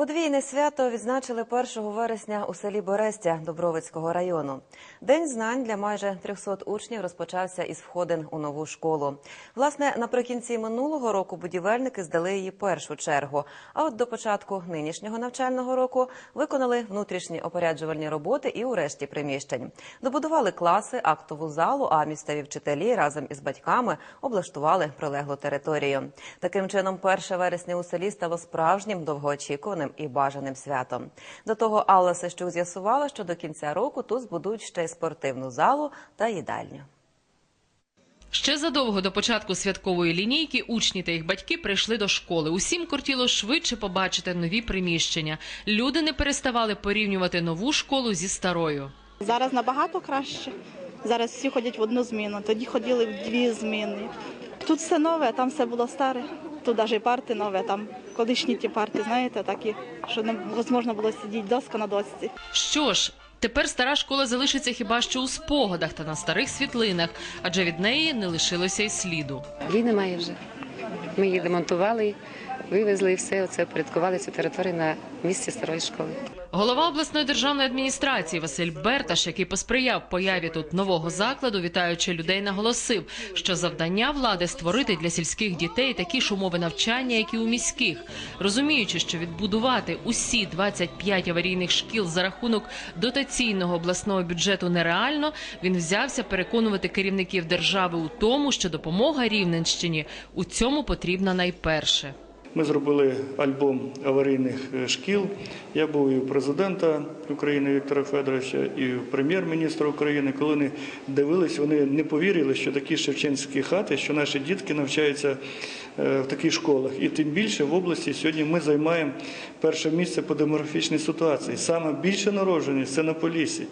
Подвійне свято відзначили 1 вересня у селі Борестя Добровицького району. День знань для майже 300 учнів розпочався із входин у нову школу. Власне, наприкінці минулого року будівельники здали її першу чергу. А от до початку нинішнього навчального року виконали внутрішні опоряджувальні роботи і у решті приміщень. Добудували класи, актову залу, а місцеві вчителі разом із батьками облаштували прилеглу територію. Таким чином, 1 вересня у селі стало справжнім довгоочікуваним і бажаним святом. До того Алла Сищук з'ясувала, що до кінця року тут збудують ще й спортивну залу та їдальню. Ще задовго до початку святкової лінійки учні та їх батьки прийшли до школи. Усім кортіло швидше побачити нові приміщення. Люди не переставали порівнювати нову школу зі старою. Зараз набагато краще. Зараз всі ходять в одну зміну, тоді ходили в дві зміни. Тут все нове, а там все було старе. Тут навіть парти нові, там колишні ті парти, знаєте, такі, що невозможно було сидіти доска на досці. Що ж, тепер стара школа залишиться хіба що у спогадах та на старих світлинах, адже від неї не лишилося й сліду. Її немає вже. Ми її демонтували, вивезли і все оце порядкували цю територію на місці старої школи. Голова обласної державної адміністрації Василь Берташ, який посприяв появі тут нового закладу, вітаючи людей, наголосив, що завдання влади створити для сільських дітей такі ж умови навчання, як і у міських, розуміючи, що відбудувати усі 25 аварійних шкіл за рахунок дотаційного обласного бюджету нереально. Він взявся переконувати керівників держави у тому, що допомога Рівненщині у цьому потрібна найперше. Ми зробили альбом аварійних е, шкіл. Я був і у президента України Віктора Федоровича, і у прем'єр-міністра України. Коли вони дивились, вони не повірили, що такі шевченські хати, що наші дітки навчаються в таких школах. І тим більше в області сьогодні ми займаємо перше місце по демографічній ситуації. Саме більше народженість це на Поліссі.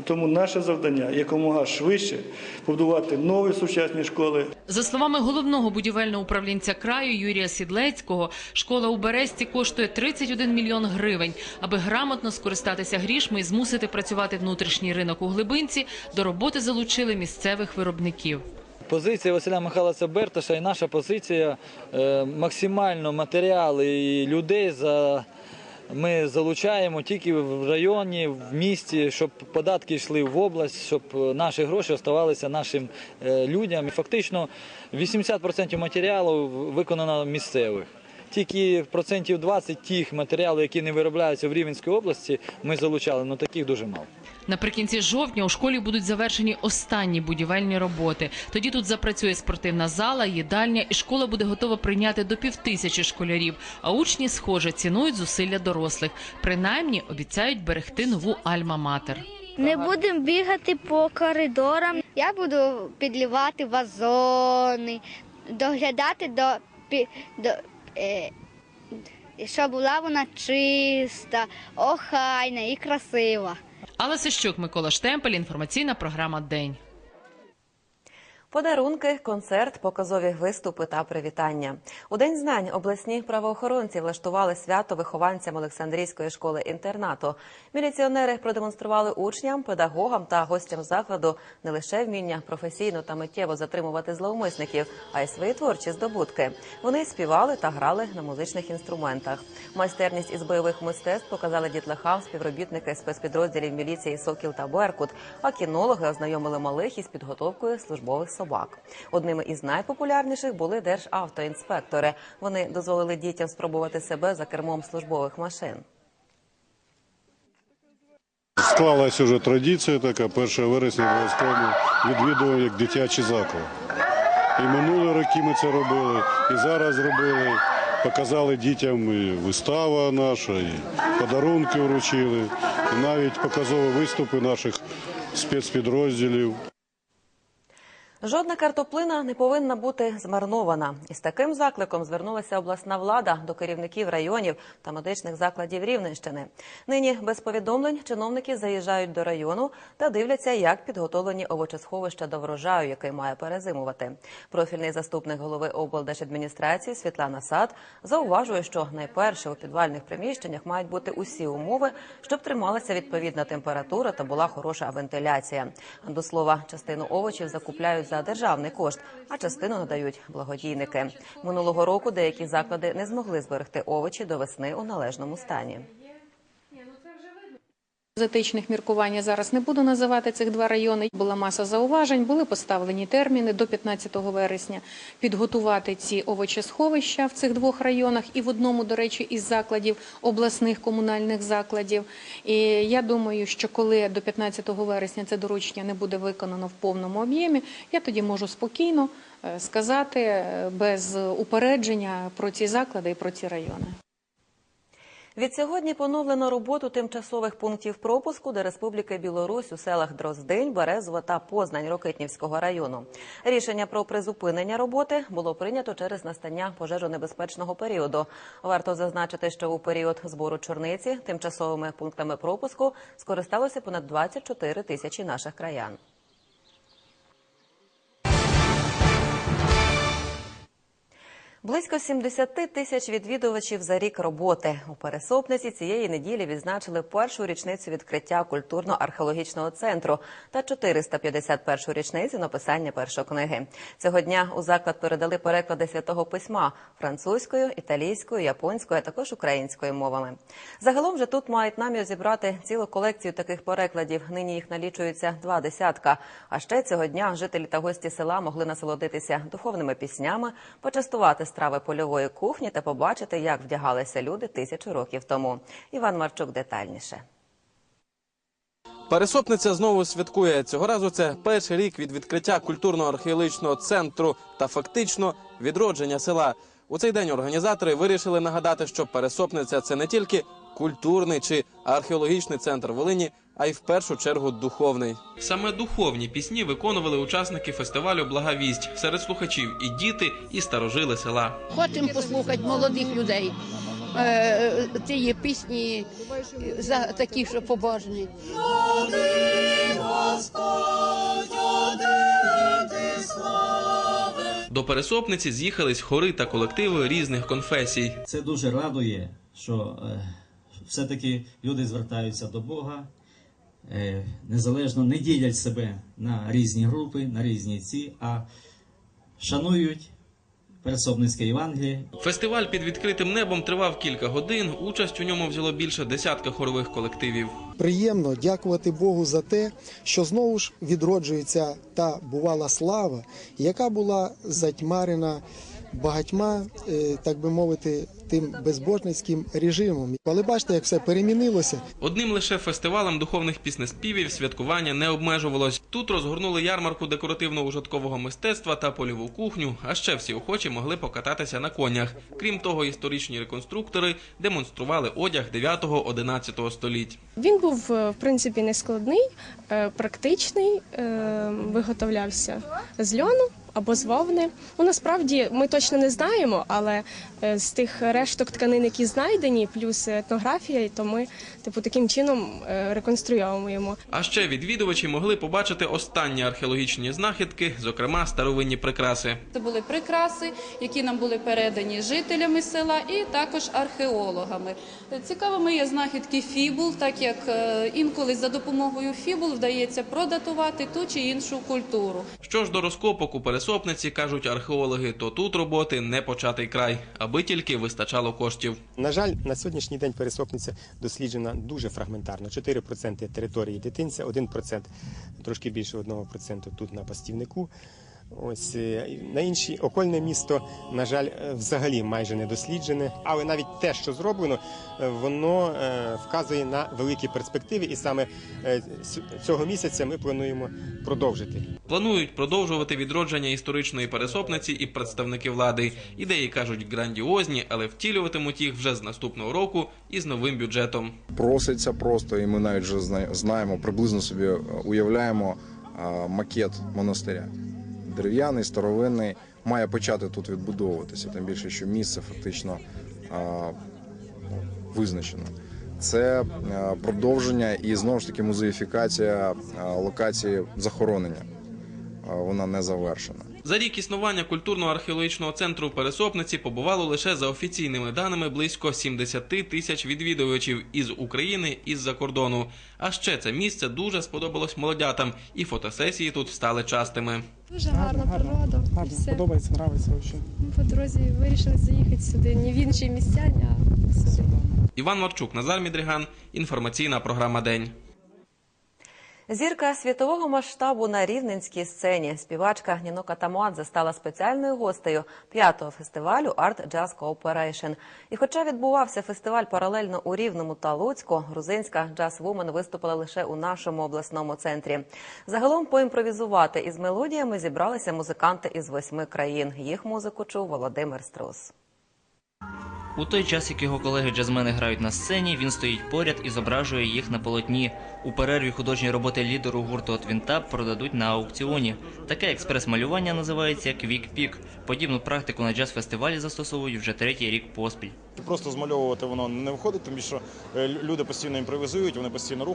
І тому наше завдання якомога швидше побудувати нові сучасні школи, За словами головного будівельного управлінця краю Юрія Сідлецького, школа у Бересті коштує 31 мільйон гривень. Аби грамотно скористатися грішми і змусити працювати внутрішній ринок у глибинці, до роботи залучили місцевих виробників. Позиція Василя Михайловича Берташа і наша позиція е, максимально матеріали і людей за. Ми залучаємо тільки в районі, в місті, щоб податки йшли в область, щоб наші гроші оставалися нашим е, людям. Фактично 80% матеріалу виконано місцевих. Тільки процентів 20 тих матеріалів, які не виробляються в Рівненській області, ми залучали, але таких дуже мало. Наприкінці жовтня у школі будуть завершені останні будівельні роботи. Тоді тут запрацює спортивна зала, їдальня, і школа буде готова прийняти до півтисячі школярів. А учні, схоже, цінують зусилля дорослих. Принаймні обіцяють берегти нову альма-матер. Не будемо бігати по коридорам. Я буду підлівати вазони, доглядати до, до щоб була вона чиста, охайна і красива. Алла Сищук, Микола Штемпель, інформаційна програма День. Подарунки, концерт, показові виступи та привітання. У день знань обласні правоохоронці влаштували свято вихованцям Олександрійської школи інтернату. Міліціонери продемонстрували учням, педагогам та гостям закладу не лише вміння професійно та миттєво затримувати зловмисників, а й свої творчі здобутки. Вони співали та грали на музичних інструментах. Майстерність із бойових мистецтв показали дітлахам співробітники спецпідрозділів міліції Сокіл та Беркут. А кінологи ознайомили малих із підготовкою службових собак. Одними із найпопулярніших були державтоінспектори. Вони дозволили дітям спробувати себе за кермом службових машин. Склалась уже традиція така, 1 вересня обов'язково відвідував як дитячий заклад. І минулі роки ми це робили, і зараз робили. Показали дітям і вистава наша, і подарунки вручили, і навіть показові виступи наших спецпідрозділів. Жодна картоплина не повинна бути змарнована. Із таким закликом звернулася обласна влада до керівників районів та медичних закладів Рівненщини. Нині без повідомлень чиновники заїжджають до району та дивляться, як підготовлені овочесховища до врожаю, який має перезимувати. Профільний заступник голови облдержадміністрації Світлана Сад зауважує, що найперше у підвальних приміщеннях мають бути усі умови, щоб трималася відповідна температура та була хороша вентиляція. До слова, частину овочів закупляють за державний кошт, а частину надають благодійники. Минулого року деякі заклади не змогли зберегти овочі до весни у належному стані. З етичних міркувань я зараз не буду називати цих два райони. Була маса зауважень, були поставлені терміни до 15 вересня підготувати ці овочесховища в цих двох районах і в одному, до речі, із закладів обласних комунальних закладів. І я думаю, що коли до 15 вересня це доручення не буде виконано в повному об'ємі, я тоді можу спокійно е, сказати е, без упередження про ці заклади і про ці райони. Відсьогодні поновлено роботу тимчасових пунктів пропуску до Республіки Білорусь у селах Дроздинь, Березова та Познань Рокитнівського району. Рішення про призупинення роботи було прийнято через настання пожежонебезпечного періоду. Варто зазначити, що у період збору чорниці тимчасовими пунктами пропуску скористалося понад 24 тисячі наших краян. Близько 70 тисяч відвідувачів за рік роботи у пересопниці цієї неділі відзначили першу річницю відкриття культурно-археологічного центру та 451 річницю написання першої книги. Цього дня у заклад передали переклади святого письма французькою, італійською, японською, а також українською мовами. Загалом же тут мають намір зібрати цілу колекцію таких перекладів. Нині їх налічується два десятка. А ще цього дня жителі та гості села могли насолодитися духовними піснями, почастувати страви польової кухні та побачити, як вдягалися люди тисячу років тому. Іван Марчук детальніше. Пересопниця знову святкує. Цього разу це перший рік від відкриття культурно-археологічного центру та фактично відродження села. У цей день організатори вирішили нагадати, що пересопниця це не тільки культурний чи археологічний центр Волині, а й в першу чергу духовний. Саме духовні пісні виконували учасники фестивалю Благовість серед слухачів і діти, і старожили села. Хочемо послухати молодих людей. Е, ті пісні за такі, що побожні. До пересопниці з'їхались хори та колективи різних конфесій. Це дуже радує, що е, все-таки люди звертаються до Бога, е, незалежно не ділять себе на різні групи, на різні ці, а шанують Пересопницьке Євангеліє. Фестиваль під відкритим небом тривав кілька годин. Участь у ньому взяло більше десятка хорових колективів. Приємно дякувати Богу за те, що знову ж відроджується та бувала слава, яка була затьмарена багатьма, е, так би мовити, тим безбожницьким режимом. Але бачите, як все перемінилося. Одним лише фестивалем духовних піснеспівів святкування не обмежувалось. Тут розгорнули ярмарку декоративно-ужиткового мистецтва та польову кухню. А ще всі охочі могли покататися на конях. Крім того, історичні реконструктори демонстрували одяг 9-11 століть. Він був е, в принципі нескладний, е, практичний, виготовлявся з льону або з вовни. Ну насправді ми точно не знаємо, але е, з тих решток тканин, які знайдені, плюс етнографія, то ми типу таким чином е, реконструйовуємо. А ще відвідувачі могли побачити останні археологічні знахідки, зокрема старовинні прикраси. Це були прикраси, які нам були передані жителями села і також археологами. Цікавими є знахідки фібул, так як е, інколи за допомогою фібул вдається продатувати ту чи іншу культуру. Що ж до розкопок у пересопниці, кажуть археологи, то тут роботи не початий край, аби тільки вистачало коштів. На жаль, на сьогоднішній день пересопниця досліджена дуже фрагментарно. 4% території дитинця, 1%, трошки більше 1% тут на пастівнику. Ось е, на інші окольне місто, на жаль, е, взагалі майже не досліджене. Але навіть те, що зроблено, е, воно вказує на великі перспективи, і саме цього місяця ми плануємо продовжити. Планують продовжувати відродження історичної пересопниці і представники влади. Ідеї кажуть грандіозні, але втілюватимуть їх вже з наступного року і з новим бюджетом. проситься просто, і ми навіть вже знаємо, приблизно собі уявляємо макет монастиря. Дерев'яний, старовинний, має почати тут відбудовуватися, тим більше, що місце фактично а, визначено. Це продовження і знову ж таки музеїфікація локації захоронення. вона не завершена. За рік існування культурно-археологічного центру в Пересопниці побувало лише за офіційними даними близько 70 тисяч відвідувачів із України і з-за кордону. А ще це місце дуже сподобалось молодятам, і фотосесії тут стали частими. Дуже гарна природа. і все. Подобається, подобається взагалі. Ми по дорозі вирішили заїхати сюди. Не в інші місця, а сюди. Іван Марчук, Назар Мідріган. Інформаційна програма День. Зірка світового масштабу на рівненській сцені. Співачка Ніно Катамуадзе стала спеціальною гостею п'ятого фестивалю Art Jazz Cooperation. І хоча відбувався фестиваль паралельно у Рівному та Луцьку, грузинська джаз-вумен виступила лише у нашому обласному центрі. Загалом поімпровізувати із мелодіями зібралися музиканти із восьми країн. Їх музику чув Володимир Струс. У той час, як його колеги-джазмени грають на сцені, він стоїть поряд і зображує їх на полотні. У перерві художні роботи лідеру гурту от Вінта продадуть на аукціоні. Таке експрес-малювання називається квік-пік. Подібну практику на джаз-фестивалі застосовують вже третій рік поспіль. Просто змальовувати воно не виходить, тому що е, люди постійно імпровізують, вони постійно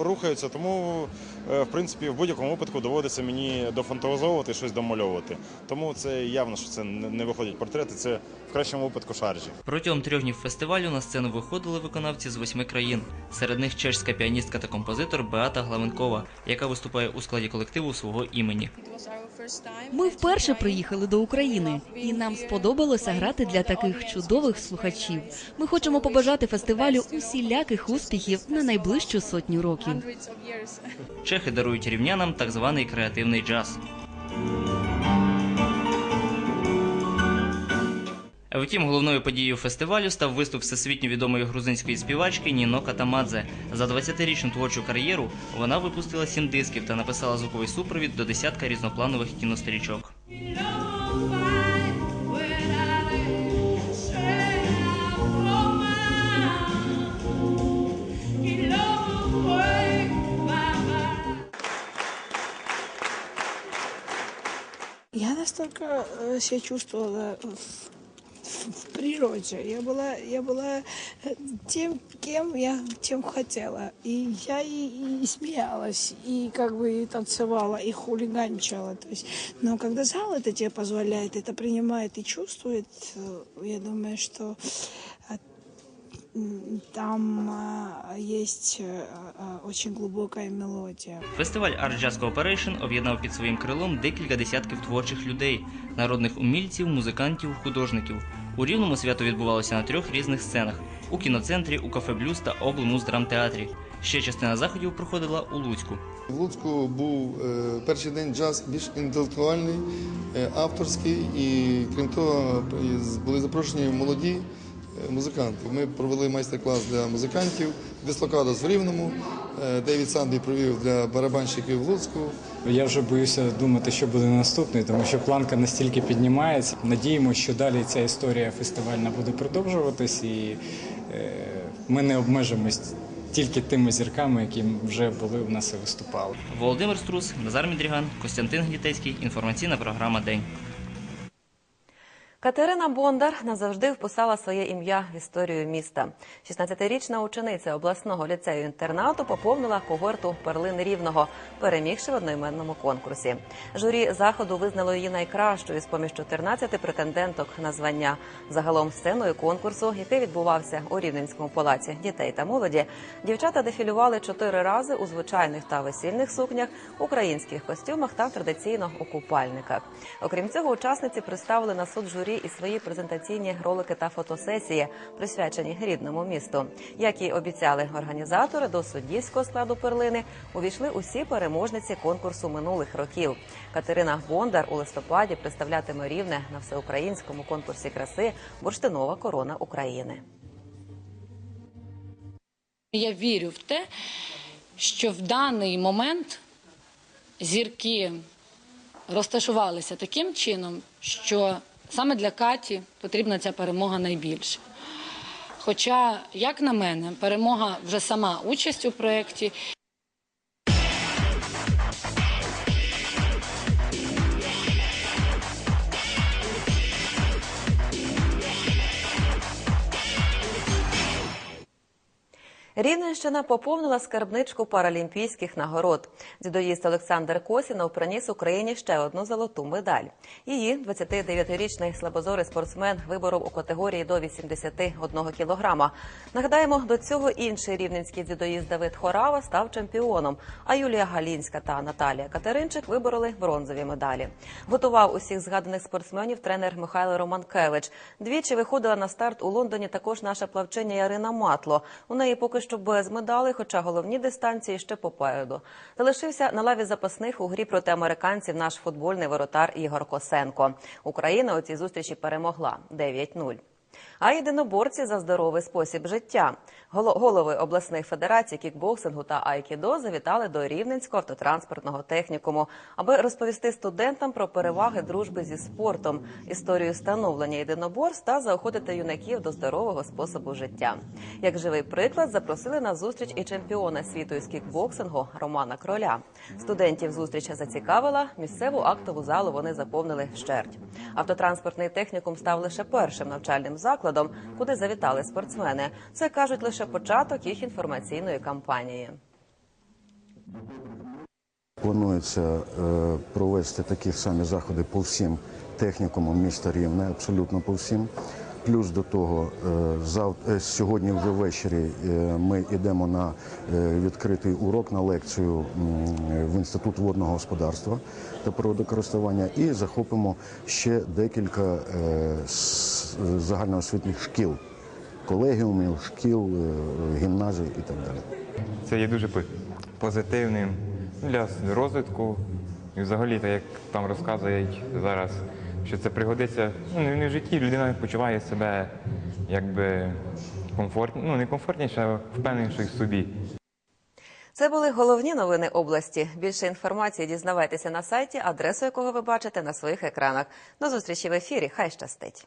рухаються. Тому, е, в принципі, в будь-якому випадку доводиться мені дофантазовувати щось домальовувати. Тому це явно, що це не не виходять портрети, це в кращому випадку шаржі. Протягом трьох днів фестивалю на сцену виходили виконавці з восьми країн. Серед них чешська піаністка та композитор Беата Главенкова, яка виступає у складі колективу свого імені. Ми вперше приїхали до України, і нам сподобалося грати для таких чудових слухачів. Ми хочемо побажати фестивалю усіляких успіхів на найближчу сотню років. Чехи дарують рівнянам так званий креативний джаз. Втім, головною подією фестивалю став виступ всесвітньо відомої грузинської співачки Ніно Катамадзе. За 20-річну творчу кар'єру вона випустила сім дисків та написала звуковий супровід до десятка різнопланових кінострічок. Я настолько э, себя чувствовала в, в- в природе. Я была, я была э, тем, кем я тем хотела. И я и, и смеялась, и как бы и танцевала, и хулиганчила. То есть, но когда зал это тебе позволяет, это принимает и чувствует, э, я думаю, что э, м, там а, есть э, а, очень глубокая мелодия. Фестиваль Art Jazz Cooperation об'єднав під своїм крилом декілька десятків творчих людей, народних умільців, музикантів, художників. У рівному свято відбувалося на трьох різних сценах: у кіноцентрі, у кафе Блюз та облмуз драмтеатрі. Ще частина заходів проходила у Луцьку. В Луцьку був е, перший день джаз більш інтелектуальний, е, авторський, і крім того, були запрошені молоді е, музиканти. Ми провели майстер-клас для музикантів, дислокадос в Рівному, е, Девід Санді провів для барабанщиків в Луцьку. Я вже боюся думати, що буде наступний, тому що планка настільки піднімається. Надіємося, що далі ця історія фестивальна буде продовжуватись, і е, ми не обмежимось тільки тими зірками, які вже були у нас і виступали. Володимир Струс, Назар Мідріган, Костянтин Гнітецький. Інформаційна програма День. Катерина Бондар назавжди вписала своє ім'я в історію міста. 16-річна учениця обласного ліцею інтернату поповнила когорту перлин рівного, перемігши в одноіменному конкурсі. Журі заходу визнало її найкращою з поміж 14 претенденток на звання. Загалом сценою конкурсу, який відбувався у Рівненському палаці дітей та молоді, дівчата дефілювали чотири рази у звичайних та весільних сукнях, українських костюмах та традиційно у купальниках. Окрім цього, учасниці представили на суд журі і свої презентаційні ролики та фотосесії, присвячені рідному місту. Як і обіцяли організатори, до суддівського складу перлини увійшли усі переможниці конкурсу минулих років. Катерина Бондар у листопаді представлятиме рівне на всеукраїнському конкурсі краси Бурштинова корона України. Я вірю в те, що в даний момент зірки розташувалися таким чином, що саме для Каті потрібна ця перемога найбільше. Хоча, як на мене, перемога вже сама участь у проєкті. Рівненщина поповнила скарбничку паралімпійських нагород. Дзюдоїст Олександр Косінов приніс Україні ще одну золоту медаль. Її 29-річний слабозорий спортсмен виборов у категорії до 81 кілограма. Нагадаємо, до цього інший рівненський дзюдоїст Давид Хорава став чемпіоном. А Юлія Галінська та Наталія Катеринчик вибороли бронзові медалі. Готував усіх згаданих спортсменів тренер Михайло Романкевич. Двічі виходила на старт у Лондоні також наша плавчиня Ярина Матло. У неї поки що без медалей, хоча головні дистанції ще попереду. Залишився на лаві запасних у грі проти американців наш футбольний воротар Ігор Косенко. Україна у цій зустрічі перемогла 9-0. А єдиноборці за здоровий спосіб життя. Голо- Голови обласних федерацій кікбоксингу та айкідо завітали до Рівненського автотранспортного технікуму, аби розповісти студентам про переваги дружби зі спортом, історію становлення єдиноборств та заохотити юнаків до здорового способу життя. Як живий приклад, запросили на зустріч і чемпіона світу із кікбоксингу Романа Кроля. Студентів зустріч зацікавила. Місцеву актову залу вони заповнили вщерть. Автотранспортний технікум став лише першим навчальним закладом, куди завітали спортсмени. Це кажуть лише початок їх інформаційної кампанії. Планується е, провести такі самі заходи по всім технікумам міста Рівне, абсолютно по всім. Плюс до того, е, зав... е, сьогодні вже ввечері ми йдемо на відкритий урок на лекцію в інститут водного господарства та природокористування і захопимо ще декілька загальноосвітніх шкіл, колегіумів, шкіл, е, гімназій і так далі. Це є дуже позитивним для розвитку. І взагалі, так як там розказують зараз, що це пригодиться ну, не в житті, людина почуває себе якби комфортні, ну не комфортніше, а впевненіше в собі. Це були головні новини області. Більше інформації дізнавайтеся на сайті, адресу якого ви бачите на своїх екранах. До зустрічі в ефірі. Хай щастить.